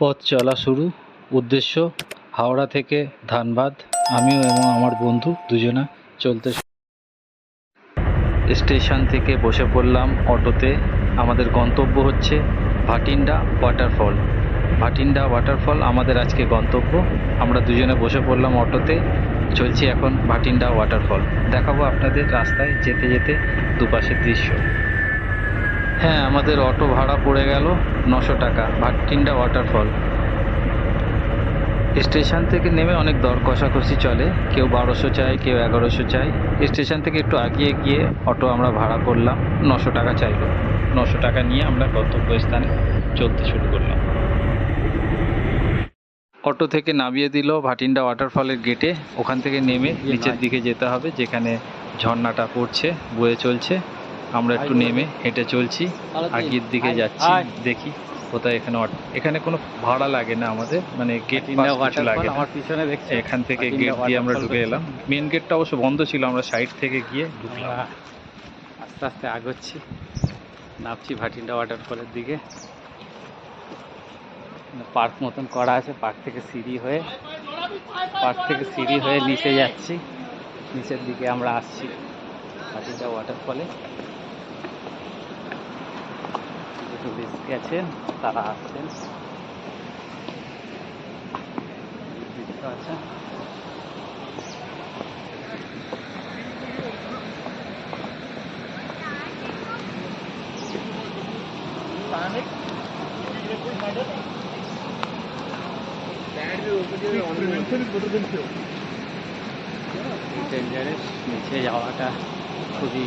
পথ চলা শুরু। উদ্দেশ্য, হাওড়া থেকে ধানবাদ। আমিও এবং আমার বন্ধু দুজনা চলতে স্টেশন থেকে বসে পড়লাম অটোতে। আমাদের গন্তব্য হচ্ছে ভাটিন্ডা ওয়াটারফল। ভাটিন্ডা ওয়াটারফল আমাদের আজকে গন্তব্য। আমরা দুজনে বসে পড়লাম অটোতে। চলছি এখন ভাটিন্ডা ওয়াটারফল। দেখাবো আপনাদের রাস্তায় যেতে যেতে দুপাশের দৃশ্য। হ্যাঁ আমাদের অটো ভাড়া পড়ে গেল নশো টাকা ভাটিন্ডা ওয়াটারফল স্টেশন থেকে নেমে অনেক দর কষাকষি চলে কেউ বারোশো চায় কেউ এগারোশো চায়। স্টেশন থেকে একটু আগিয়ে গিয়ে অটো আমরা ভাড়া করলাম নশো টাকা চাইলো। নশো টাকা নিয়ে আমরা গন্তব্যস্থানে চলতে শুরু করলাম। অটো থেকে নামিয়ে দিল ভাটিন্ডা ওয়াটারফলের গেটে ওখান থেকে নেমে নিচের দিকে যেতে হবে যেখানে ঝর্ণাটা পড়ছে বয়ে চলছে। আমরা একটু নেমে হেঁটে চলছি আগের দিকে যাচ্ছি দেখি কোথায় এখানে এখানে কোনো ভাড়া লাগে না আমাদের মানে গেট লাগে আমার পিছনে দেখছি এখান থেকে গেট দিয়ে আমরা ঢুকে এলাম। মেন গেটটা অবশ্য বন্ধ ছিল আমরা সাইড থেকে গিয়ে ঢুকলাম। আস্তে আস্তে আগোচ্ছি নামছি ভাটিন্ডা ওয়াটারফলের দিকে। পার্ক মতন করা আছে পার্ক থেকে সিঁড়ি হয়ে পার্ক থেকে সিঁড়ি হয়ে নিচে যাচ্ছি। নিচের দিকে আমরা আসছি ভাটিন্ডা ওয়াটারফলে টুরিস্ট গেছেন তারা আসছেন। পাচ্ছেন নিচে যাওয়াটা খুবই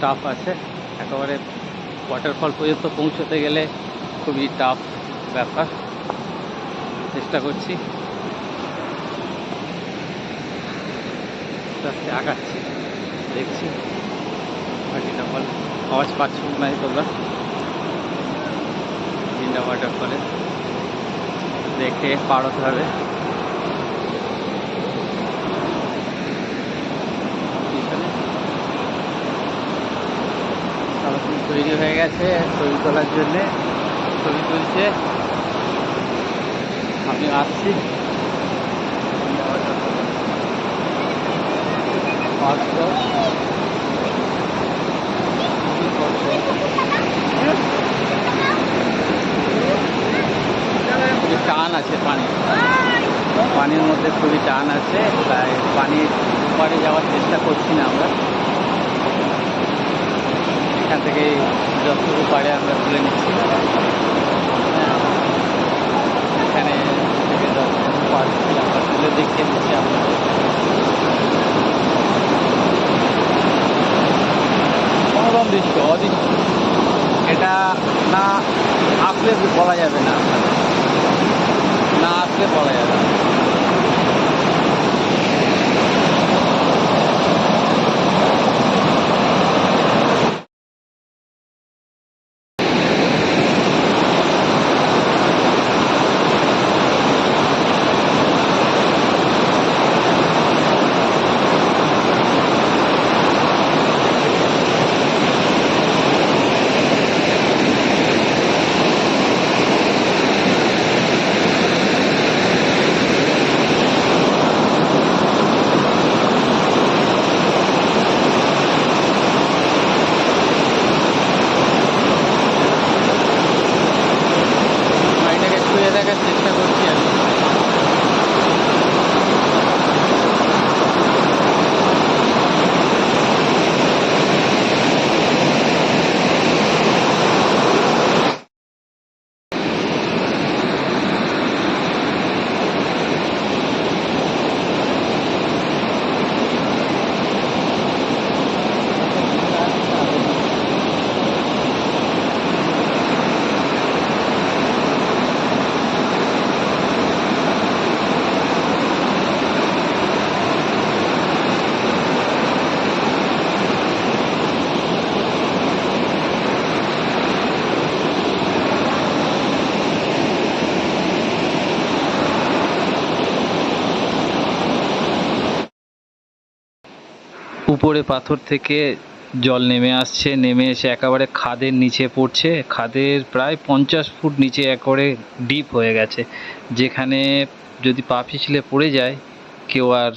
টাফ আছে। একেবারে ওয়াটারফল পর্যন্ত পৌঁছতে গেলে খুবই টাফ ব্যাপার। চেষ্টা করছি। আস্তে আগাচ্ছি, দেখছি। ভাটিটা ফল আওয়াজ পাচ্ছ না তোমরা? ওয়াটারফলে দেখে পার হতে হবে পিছনে সবাই তৈরি হয়ে গেছে ছবি তোলার জন্যে। ছবি তুলছে। আমি আসছি। টান আছে পানি। পানির মধ্যে খুবই টান আছে। তাই পানির উপরে যাওয়ার চেষ্টা করছি না আমরা এখান থেকে পারে আমরা তুলে নিচ্ছি। এখানে পারছি আমরা তুলে দেখিয়ে দিচ্ছি আমরা মনোরম দৃশ্য অদৃশ্য এটা না আসলে বলা যাবে না। না আসলে বলা যাবে না এটাকে ছুঁয়ে দেখার চেষ্টা করছি আমি উপরে পাথর থেকে জল নেমে আসছে, নেমে এসে একেবারে খাদের নিচে পড়ছে। খাদের প্রায় পঞ্চাশ ফুট নিচে একবারে ডিপ হয়ে গেছে। যেখানে যদি পা পিছলে পড়ে যায়, কেউ আর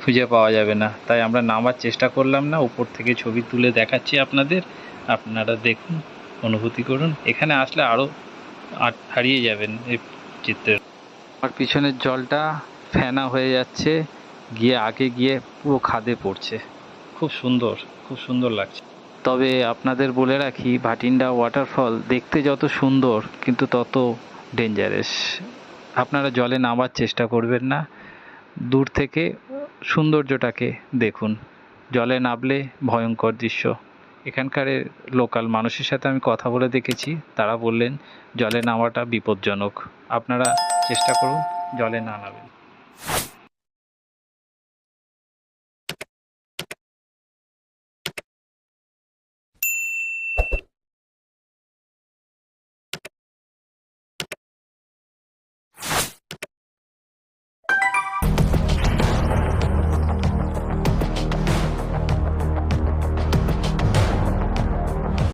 খুঁজে পাওয়া যাবে না। তাই আমরা নামার চেষ্টা করলাম না, উপর থেকে ছবি তুলে দেখাচ্ছি আপনাদের। আপনারা দেখুন, অনুভূতি করুন। এখানে আসলে আরও হারিয়ে যাবেন এই চিত্রের। আমার পিছনের জলটা ফেনা হয়ে যাচ্ছে, গিয়ে আগে গিয়ে পুরো খাদে পড়ছে। খুব সুন্দর খুব সুন্দর লাগছে। তবে আপনাদের বলে রাখি, ভাটিন্ডা ওয়াটারফল দেখতে যত সুন্দর, কিন্তু তত ডেঞ্জারাস আপনারা জলে নামার চেষ্টা করবেন না। দূর থেকে সৌন্দর্যটাকে দেখুন। জলে নামলে ভয়ঙ্কর দৃশ্য। এখানকার লোকাল মানুষের সাথে আমি কথা বলে দেখেছি। তারা বললেন, জলে নামাটা বিপজ্জনক। আপনারা চেষ্টা করুন, জলে না নামেন।